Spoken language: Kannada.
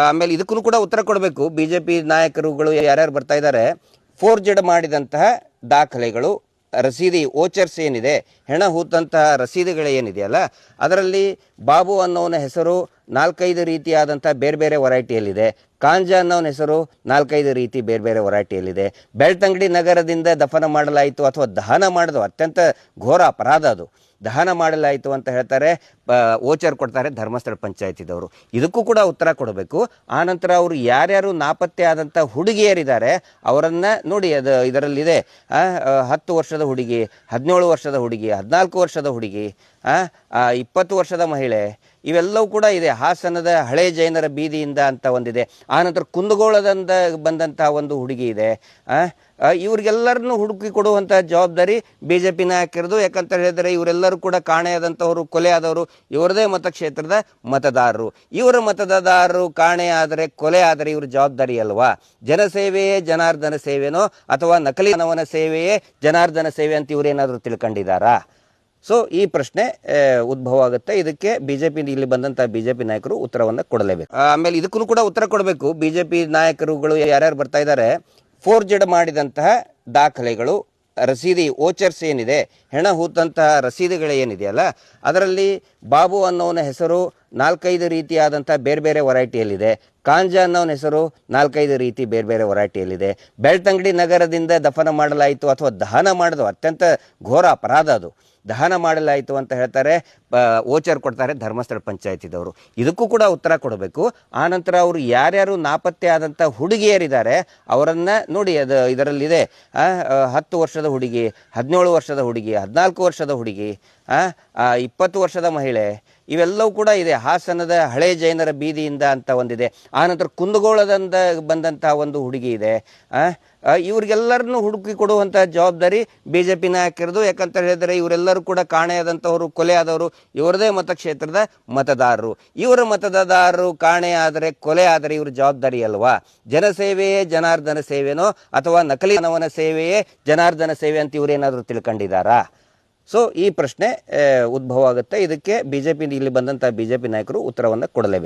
ಆಮೇಲೆ ಇದಕ್ಕೂ ಕೂಡ ಉತ್ತರ ಕೊಡಬೇಕು. ಬಿ ಜೆ ಪಿ ನಾಯಕರುಗಳು ಯಾರ್ಯಾರು ಬರ್ತಾ ಇದ್ದಾರೆ, ಫೋರ್ಜಡ್ ಮಾಡಿದಂತಹ ದಾಖಲೆಗಳು, ರಸೀದಿ ಓಚರ್ಸ್ ಏನಿದೆ, ಹೆಣ ಹೂತಂತಹ ರಸೀದಿಗಳು ಏನಿದೆಯಲ್ಲ ಅದರಲ್ಲಿ ಬಾಬು ಅನ್ನೋನ ಹೆಸರು ನಾಲ್ಕೈದು ರೀತಿಯಾದಂಥ ಬೇರೆ ಬೇರೆ ವೆರೈಟಿಯಲ್ಲಿದೆ. ಕಾಂಜ ಅನ್ನೋನ ಹೆಸರು ನಾಲ್ಕೈದು ರೀತಿ ಬೇರೆ ಬೇರೆ ವೆರೈಟಿಯಲ್ಲಿದೆ. ಬೆಳ್ತಂಗಡಿ ನಗರದಿಂದ ದಫನ ಮಾಡಲಾಯಿತು ಅಥವಾ ದಹನ ಮಾಡೋದು ಅತ್ಯಂತ ಘೋರ ಅಪರಾಧ ಅದು. ದಹನ ಮಾಡಲಾಯಿತು ಅಂತ ಹೇಳ್ತಾರೆ. ಓಚರ್ ಕೊಡ್ತಾರೆ ಧರ್ಮಸ್ಥಳ ಪಂಚಾಯತಿದವರು. ಇದಕ್ಕೂ ಕೂಡ ಉತ್ತರ ಕೊಡಬೇಕು. ಆನಂತರ ಅವರು ಯಾರ್ಯಾರು ನಾಪತ್ತೆ ಆದಂಥ ಹುಡುಗಿಯರಿದ್ದಾರೆ, ಅವರನ್ನು ನೋಡಿ ಅದು ಇದರಲ್ಲಿದೆ. ಹತ್ತು ವರ್ಷದ ಹುಡುಗಿ, ಹದಿನೇಳು ವರ್ಷದ ಹುಡುಗಿ, ಹದಿನಾಲ್ಕು ವರ್ಷದ ಹುಡುಗಿ ಇಪ್ಪತ್ತು ವರ್ಷದ ಮಹಿಳೆ, ಇವೆಲ್ಲವೂ ಕೂಡ ಇದೆ. ಹಾಸನದ ಹಳೆ ಜೈನರ ಬೀದಿಯಿಂದ ಅಂತ ಒಂದಿದೆ. ಆನಂತರ ಕುಂದಗೋಳದಿಂದ ಬಂದಂತಹ ಒಂದು ಹುಡುಗಿ ಇದೆ. ಇವ್ರಿಗೆಲ್ಲರನ್ನು ಹುಡುಕಿ ಕೊಡುವಂಥ ಜವಾಬ್ದಾರಿ ಬಿ ಜೆ ಪಿ ನಾಯಕರದು ಯಾಕಂತ ಹೇಳಿದರೆ ಇವರೆಲ್ಲರೂ ಕೂಡ ಕಾಣೆಯಾದಂಥವರು ಕೊಲೆ ಆದವರು ಇವರದೇ ಮತಕ್ಷೇತ್ರದ ಮತದಾರರು. ಇವರ ಮತದಾರರು ಕಾಣೆ ಆದರೆ ಕೊಲೆ ಆದರೆ ಇವ್ರ ಜವಾಬ್ದಾರಿ ಅಲ್ವಾ? ಜನಸೇವೆಯೇ ಜನಾರ್ದನ ಸೇವೆನೋ ಅಥವಾ ನಕಲಿ ಮಾನವನ ಸೇವೆಯೇ ಜನಾರ್ದನ ಸೇವೆ ಅಂತ ಇವರೇನಾದರೂ ತಿಳ್ಕೊಂಡಿದ್ದಾರಾ? ಸೊ ಈ ಪ್ರಶ್ನೆ ಉದ್ಭವ ಆಗುತ್ತೆ. ಇದಕ್ಕೆ ಬಿಜೆಪಿ, ಇಲ್ಲಿ ಬಂದಂತ ಬಿಜೆಪಿ ನಾಯಕರು ಉತ್ತರವನ್ನು ಕೊಡಲೇಬೇಕು. ಆಮೇಲೆ ಇದಕ್ಕೂ ಕೂಡ ಉತ್ತರ ಕೊಡಬೇಕು. ಬಿಜೆಪಿ ನಾಯಕರುಗಳು ಯಾರ್ಯಾರು ಬರ್ತಾ ಇದ್ದಾರೆ? ಫೋರ್ಜಡ್ ಮಾಡಿದಂತಹ ದಾಖಲೆಗಳು ರಸೀದಿ ಓಚರ್ಸ್ ಏನಿದೆ, ಹೆಣ ಹೂತಂತಹ ರಸೀದಿಗಳು ಏನಿದೆಯಲ್ಲ ಅದರಲ್ಲಿ ಬಾಬು ಅನ್ನೋನ ಹೆಸರು ನಾಲ್ಕೈದು ರೀತಿಯಾದಂಥ ಬೇರೆ ಬೇರೆ ವರೈಟಿಯಲ್ಲಿದೆ. ಕಾಂಜ ಅನ್ನೋನ ಹೆಸರು ನಾಲ್ಕೈದು ರೀತಿ ಬೇರೆ ಬೇರೆ ವರೈಟಿಯಲ್ಲಿದೆ. ಬೆಳ್ತಂಗಡಿ ನಗರದಿಂದ ದಫನ ಮಾಡಲಾಯಿತು ಅಥವಾ ದಹನ ಮಾಡೋದು ಅತ್ಯಂತ ಘೋರ ಅಪರಾಧ ಅದು. ದಹನ ಮಾಡಲಾಯಿತು ಅಂತ ಹೇಳ್ತಾರೆ. ಓಚರ್ ಕೊಡ್ತಾರೆ ಧರ್ಮಸ್ಥಳ ಪಂಚಾಯತಿದವರು. ಇದಕ್ಕೂ ಕೂಡ ಉತ್ತರ ಕೊಡಬೇಕು. ಆನಂತರ ಅವರು ಯಾರ್ಯಾರು ನಾಪತ್ತೆ ಆದಂಥ ಹುಡುಗಿಯರಿದ್ದಾರೆ, ಅವರನ್ನು ನೋಡಿ ಅದು ಇದರಲ್ಲಿದೆ. ಹತ್ತು ವರ್ಷದ ಹುಡುಗಿ, ಹದಿನೇಳು ವರ್ಷದ ಹುಡುಗಿ, ಹದಿನಾಲ್ಕು ವರ್ಷದ ಹುಡುಗಿ ಇಪ್ಪತ್ತು ವರ್ಷದ ಮಹಿಳೆ, ಇವೆಲ್ಲವೂ ಕೂಡ ಇದೆ. ಹಾಸನದ ಹಳೆ ಜೈನರ ಬೀದಿಯಿಂದ ಅಂತ ಒಂದಿದೆ. ಆನಂತರ ಕುಂದಗೋಳದಿಂದ ಬಂದಂತಹ ಒಂದು ಹುಡುಗಿ ಇದೆ. ಇವ್ರಿಗೆಲ್ಲರನ್ನು ಹುಡುಕಿ ಕೊಡುವಂಥ ಜವಾಬ್ದಾರಿ ಬಿ ಜೆ ಪಿ ನಾಯಕರದು ಯಾಕಂತ ಹೇಳಿದರೆ ಇವರೆಲ್ಲರೂ ಕೂಡ ಕಾಣೆಯಾದಂಥವರು ಕೊಲೆ ಆದವರು. ಇವರದೇ ಮತಕ್ಷೇತ್ರದ ಮತದಾರರು. ಇವರ ಮತದಾರರು ಕಾಣೆ ಆದರೆ, ಕೊಲೆ ಆದರೆ ಇವ್ರ ಜವಾಬ್ದಾರಿ ಅಲ್ವಾ? ಜನಸೇವೆಯೇ ಜನಾರ್ದನ ಸೇವೆನೋ ಅಥವಾ ನಕಲಿ ಮನವನ ಸೇವೆಯೇ ಜನಾರ್ದನ ಸೇವೆ ಅಂತ ಇವರೇನಾದರೂ ತಿಳ್ಕೊಂಡಿದ್ದಾರಾ? ಸೊ ಈ ಪ್ರಶ್ನೆ ಉದ್ಭವ ಆಗುತ್ತೆ. ಇದಕ್ಕೆ ಬಿಜೆಪಿ ಇಲ್ಲಿ ಬಂದಂತಹ ಬಿಜೆಪಿ ನಾಯಕರು ಉತ್ತರವನ್ನು ಕೊಡಲೇಬೇಕು.